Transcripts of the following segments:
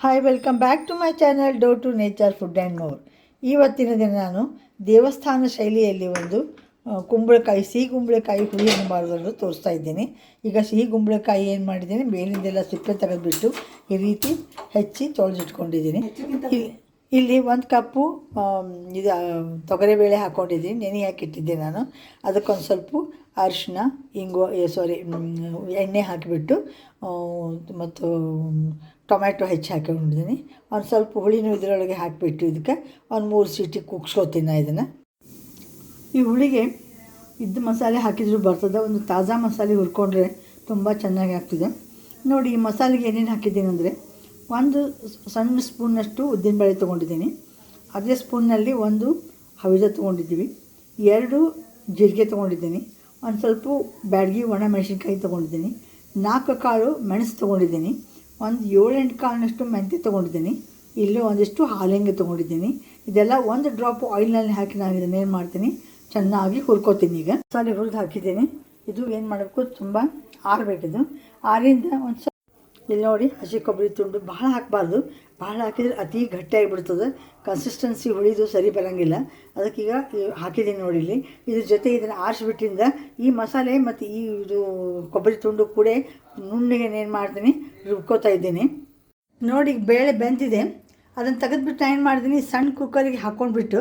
Hi welcome back to my channel dough to nature food and more ಇವತ್ತಿನ ದಿನ ನಾನು ದೇವಸ್ಥಾನ ಶೈಲಿಯಲ್ಲಿ ಒಂದು ಕುಂಬಳಕಾಯಿ ಸಿಹಿ ಕುಂಬಳಕಾಯಿ ಹುಳಿಯನ್ನು ಮಾಡೋದನ್ನು ತೋರಿಸ್ತಾ ಇದ್ದೀನಿ. ಈಗ ಸಿಹಿ ಕುಂಬಳಕಾಯಿ ಏನು ಮಾಡಿದ್ದೀನಿ? ಮೇಲಿಂದೆಲ್ಲ ಸಿಪ್ಪೆ ತೆಗೆದುಬಿಟ್ಟು ಈ ರೀತಿ ಹೆಚ್ಚಿ ತೊಳೆದಿಟ್ಕೊಂಡಿದ್ದೀನಿ. ಇಲ್ಲಿ ಇಲ್ಲಿ ಒಂದು ಕಪ್ಪು ಇದು ತೊಗರಿಬೇಳೆ ಹಾಕ್ಕೊಂಡಿದ್ದೀನಿ ನೆನೆ ಹಾಕಿಟ್ಟಿದ್ದೆ ನಾನು. ಅದಕ್ಕೊಂದು ಸ್ವಲ್ಪ ಅರಿಶಿನ, ಇಂಗು ಸಾರಿ ಎಣ್ಣೆ ಹಾಕಿಬಿಟ್ಟು ಮತ್ತು ಟೊಮ್ಯಾಟೊ ಹೆಚ್ಚಿ ಹಾಕೊಂಡಿದ್ದೀನಿ ಒಂದು ಸ್ವಲ್ಪ ಹುಳಿನೂ ಇದರೊಳಗೆ ಹಾಕಿಬಿಟ್ಟು ಇದಕ್ಕೆ ಒಂದು ಮೂರು ಸೀಟಿ ಕುಗ್ಸ್ಕೊತೀನಿ ನಾ ಇದನ್ನು. ಈ ಹುಳಿಗೆ ಇದ್ದ ಮಸಾಲೆ ಹಾಕಿದ್ರು ಬರ್ತದೆ. ಒಂದು ತಾಜಾ ಮಸಾಲೆ ಹುರ್ಕೊಂಡ್ರೆ ತುಂಬ ಚೆನ್ನಾಗಿ ಆಗ್ತದೆ. ನೋಡಿ, ಈ ಮಸಾಲೆಗೆ ಏನೇನು ಹಾಕಿದ್ದೀನಿ ಅಂದರೆ, ಒಂದು ಸಣ್ಣ ಸ್ಪೂನ್ನಷ್ಟು ಉದ್ದಿನಬೇಳೆ ತೊಗೊಂಡಿದ್ದೀನಿ. ಅದೇ ಸ್ಪೂನ್ನಲ್ಲಿ ಒಂದು ಹವಿದ ತೊಗೊಂಡಿದ್ದೀವಿ. ಎರಡು ಜೀರಿಗೆ ತೊಗೊಂಡಿದ್ದೀನಿ. ಒಂದು ಸ್ವಲ್ಪ ಬ್ಯಾಡ್ಗಿ ಒಣ ಮೆಣಸಿನ್ಕಾಯಿ ತೊಗೊಂಡಿದ್ದೀನಿ. ನಾಲ್ಕು ಕಾಳು ಮೆಣಸು ತೊಗೊಂಡಿದ್ದೀನಿ. ಒಂದು ಏಳೆಂಟು ಕಾಳಿನಷ್ಟು ಮೆಂತ್ಯ ತೊಗೊಂಡಿದ್ದೀನಿ. ಇಲ್ಲಿ ಒಂದಿಷ್ಟು ಹಾಲಿಂಗೆ ತೊಗೊಂಡಿದ್ದೀನಿ. ಇದೆಲ್ಲ ಒಂದು ಡ್ರಾಪ್ ಆಯಿಲ್ನಲ್ಲಿ ಹಾಕಿ ನಾನು ಇದನ್ನು ಏನು ಮಾಡ್ತೀನಿ? ಚೆನ್ನಾಗಿ ಹುರ್ಕೋತೀನಿ ಈಗ. ಮಸಾಲೆ ಹುರಿದು ಹಾಕಿದ್ದೀನಿ. ಇದು ಏನು ಮಾಡಬೇಕು? ತುಂಬ ಆರಬೇಕಿದು ಆರಿಂದ ಒಂದು ಇಲ್ಲಿ ನೋಡಿ, ಹಸಿ ಕೊಬ್ಬರಿ ತುಂಡು ಭಾಳ ಹಾಕಬಾರ್ದು. ಭಾಳ ಹಾಕಿದರೆ ಅತಿ ಗಟ್ಟಿಯಾಗಿಬಿಡ್ತದೆ ಕನ್ಸಿಸ್ಟೆನ್ಸಿ ಹುಳಿದು ಸರಿ ಬರೋಂಗಿಲ್ಲ. ಅದಕ್ಕೀಗ ಹಾಕಿದ್ದೀನಿ ನೋಡಿ ಇಲ್ಲಿ. ಇದ್ರ ಜೊತೆ ಇದನ್ನು ಆರಿಸ್ಬಿಟ್ಟಿಂದ ಈ ಮಸಾಲೆ ಮತ್ತು ಈ ಇದು ಕೊಬ್ಬರಿ ತುಂಡು ಕೂಡ ನುಣ್ಣಗೆ ಏನು ಮಾಡ್ತೀನಿ, ರುಬ್ಕೋತಾ ಇದ್ದೀನಿ. ನೋಡಿ ಬೇಳೆ ಬೆಂದಿದೆ. ಅದನ್ನು ತೆಗೆದುಬಿಟ್ಟು ಏನು ಮಾಡಿದ್ದೀನಿ ಸಣ್ಣ ಕುಕ್ಕರಿಗೆ ಹಾಕ್ಕೊಂಡ್ಬಿಟ್ಟು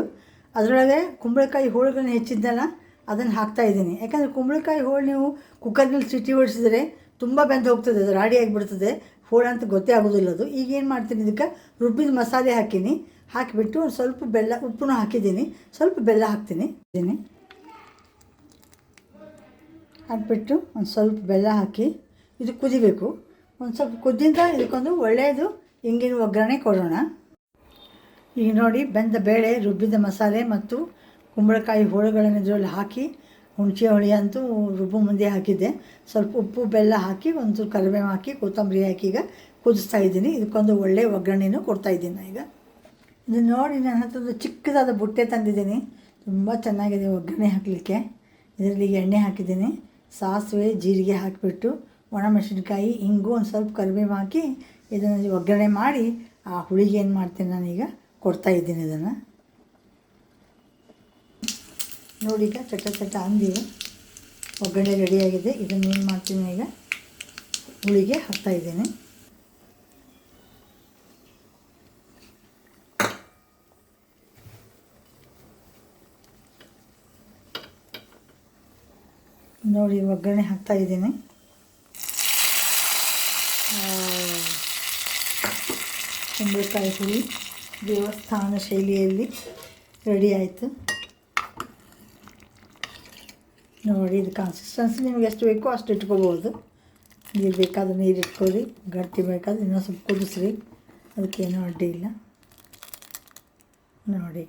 ಅದರೊಳಗೆ ಕುಂಬಳಕಾಯಿ ಹೋಳುಗಳನ್ನ ಹೆಚ್ಚಿದ್ದಲ್ಲ, ಅದನ್ನು ಹಾಕ್ತಾ ಇದ್ದೀನಿ. ಯಾಕಂದರೆ ಕುಂಬಳಕಾಯಿ ಹೋಳು ನೀವು ಕುಕ್ಕರ್ನಲ್ಲಿ ಸಿಟಿ ಹೊಡಿಸಿದ್ರೆ ತುಂಬ ಬೆಂದು ಹೋಗ್ತದೆ, ಅದು ರಾಡಿ ಆಗಿಬಿಡ್ತದೆ. ಫೋಡ ಅಂತ ಗೊತ್ತೇ ಆಗೋದಿಲ್ಲ ಅದು. ಈಗ ಏನು ಮಾಡ್ತೀನಿ, ಇದಕ್ಕೆ ರುಬ್ಬಿದ ಮಸಾಲೆ ಹಾಕೀನಿ. ಹಾಕಿಬಿಟ್ಟು ಒಂದು ಸ್ವಲ್ಪ ಬೆಲ್ಲ ಉಪ್ಪನ್ನು ಹಾಕಿದ್ದೀನಿ. ಸ್ವಲ್ಪ ಬೆಲ್ಲ ಹಾಕ್ತೀನಿ. ಇದ್ದೀನಿ ಹಾಕಿಬಿಟ್ಟು ಒಂದು ಸ್ವಲ್ಪ ಬೆಲ್ಲ ಹಾಕಿ ಇದು ಕುದಿಬೇಕು. ಒಂದು ಸ್ವಲ್ಪ ಕುದ್ದಿಂದ ಇದಕ್ಕೊಂದು ಒಳ್ಳೆಯದು ಹಿಂಗಿನ ಒಗ್ಗರಣೆ ಕೊಡೋಣ. ಈಗ ನೋಡಿ, ಬೆಂದ ಬೇಳೆ, ರುಬ್ಬಿದ ಮಸಾಲೆ ಮತ್ತು ಕುಂಬಳಕಾಯಿ ಹೋಳುಗಳನ್ನು ಇದರಲ್ಲಿ ಹಾಕಿ ಹುಣಸೆ ಹುಳಿ ಅಂತೂ ರುಬ್ಬು ಮುಂದೆ ಹಾಕಿದ್ದೆ. ಸ್ವಲ್ಪ ಉಪ್ಪು, ಬೆಲ್ಲ ಹಾಕಿ, ಒಂದು ಕರಿಬೇವು ಹಾಕಿ, ಕೊತ್ತಂಬರಿ ಹಾಕಿ ಈಗ ಕುದಿಸ್ತಾ ಇದ್ದೀನಿ. ಇದಕ್ಕೊಂದು ಒಳ್ಳೆಯ ಒಗ್ಗರಣೆನೂ ಕೊಡ್ತಾ ಇದ್ದೀನಿ ಈಗ. ಇದು ನೋಡಿ ನನ್ನ ಹತ್ರ ಒಂದು ಚಿಕ್ಕದಾದ ಬುಟ್ಟೆ ತಂದಿದ್ದೀನಿ. ತುಂಬ ಚೆನ್ನಾಗಿದೆ ಒಗ್ಗರಣೆ ಹಾಕಲಿಕ್ಕೆ. ಇದರಲ್ಲಿ ಎಣ್ಣೆ ಹಾಕಿದ್ದೀನಿ. ಸಾಸಿವೆ, ಜೀರಿಗೆ ಹಾಕಿಬಿಟ್ಟು ಒಣಮೆಣಸಿನ್ಕಾಯಿ ಹಿಂಗು ಒಂದು ಸ್ವಲ್ಪ ಕರಿಬೇವು ಹಾಕಿ ಇದನ್ನು ಒಗ್ಗರಣೆ ಮಾಡಿ ಆ ಹುಳಿಗೆ ಏನು ಮಾಡ್ತೀನಿ ನಾನೀಗ ಕೊಡ್ತಾ ಇದ್ದೀನಿ ಇದನ್ನು. ನೋಡಿ ಈಗ ಚಟ ಚಟ ಅಂದಿವೆ ಒಗ್ಗರಣೆ ರೆಡಿಯಾಗಿದೆ ಇದನ್ನು ಏನು ಮಾಡ್ತೀನಿ ಈಗ? ಹುಳಿಗೆ ಹಾಕ್ತಾ ಇದ್ದೀನಿ. ನೋಡಿ ಒಗ್ಗರಣೆ ಹಾಕ್ತಾ ಇದ್ದೀನಿ. ಕುಂಬಳಕಾಯಿ ಹುಳಿ ದೇವಸ್ಥಾನ ಶೈಲಿಯಲ್ಲಿ ರೆಡಿ ಆಯಿತು. ನೋಡಿ, ಇದು ಕನ್ಸಿಸ್ಟೆನ್ಸಿ ನಿಮ್ಗೆ ಎಷ್ಟು ಬೇಕೋ ಅಷ್ಟು ಇಟ್ಕೋಬೋದು. ನೀರು ಬೇಕಾದ್ರೆ ನೀರು ಗಟ್ಟಿ ಬೇಕಾದ್ರೆ ಇನ್ನೊಂದು ಸ್ವಲ್ಪ ಕುದಿಸ್ರಿ. ಅದಕ್ಕೇನೂ ಅಡ್ಡಿ ಇಲ್ಲ. ನೋಡಿ